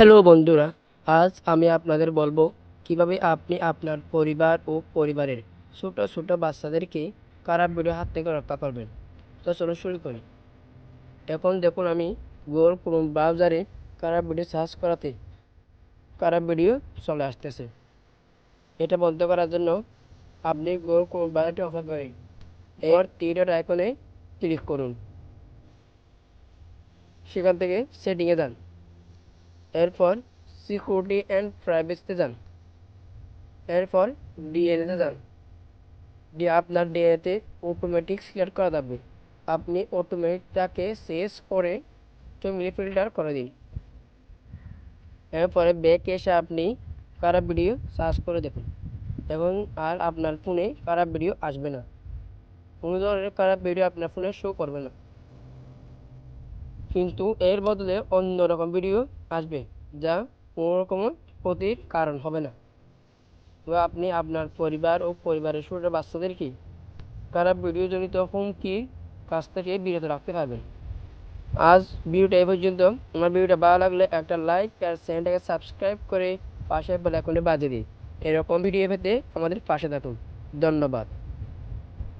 Hello বন্ধুরা, আজ আমি আপনাদের বলব কীভাবে আপনি আপনার পরিবার ও পরিবারের ছোট ছোট বাচ্চাদেরকে খারাপ ভিডিও হাত থেকে রক্ষা করবেন। তো চলো শুরু করি। এখন দেখুন আমি গুগল ক্রোম ব্রাউজারে খারাপ ভিডিও সার্চ করাতে খারাপ ভিডিও চলে আসতেছে। এটা বন্ধ করার জন্য আপনি গুগল ক্রোম ব্রাউজারটি ওপেন করেন এবার তীরের আইকনে ক্লিক করুন। সেখান থেকে সেটিংয়ে যান। এরপর সিকিউরিটি অ্যান্ড প্রাইভেসিতে যান। এরপর ডিএনএতে যান। দিয়ে আপনার ডিএনএতে অটোমেটিক সিলেক্ট করা যাবে আপনি অটোমেটিকটাকে শেষ করে ফ্যামিলি ফিল্টার করে দিন। এরপরে ব্যাক এসে আপনি খারাপ ভিডিও সার্চ করে দেখুন। এবং আর আপনার ফোনে খারাপ ভিডিও আসবে না। কোনো ধরনের খারাপ ভিডিও আপনার ফোনে শো করবে না। কিন্তু এর বদলে অন্য রকম ভিডিও আসবে যা কোনো রকম ক্ষতির কারণ হবে না। তো আপনি আপনার পরিবার ও পরিবারের ছোট বাচ্চাদেরকে খারাপ ভিডিও ভিডিওজনিত হুমকির কাছ থেকে বিরত রাখতে পারবেন? আজ ভিডিওটা এই পর্যন্ত। আমার ভিডিওটা ভালো লাগলে একটা লাইক আর চ্যানেলটাকে সাবস্ক্রাইব করে পাশে বেল আইকনটি বাজিয়ে দিই এরকম ভিডিও পেতে আমাদের পাশে থাকুন। ধন্যবাদ।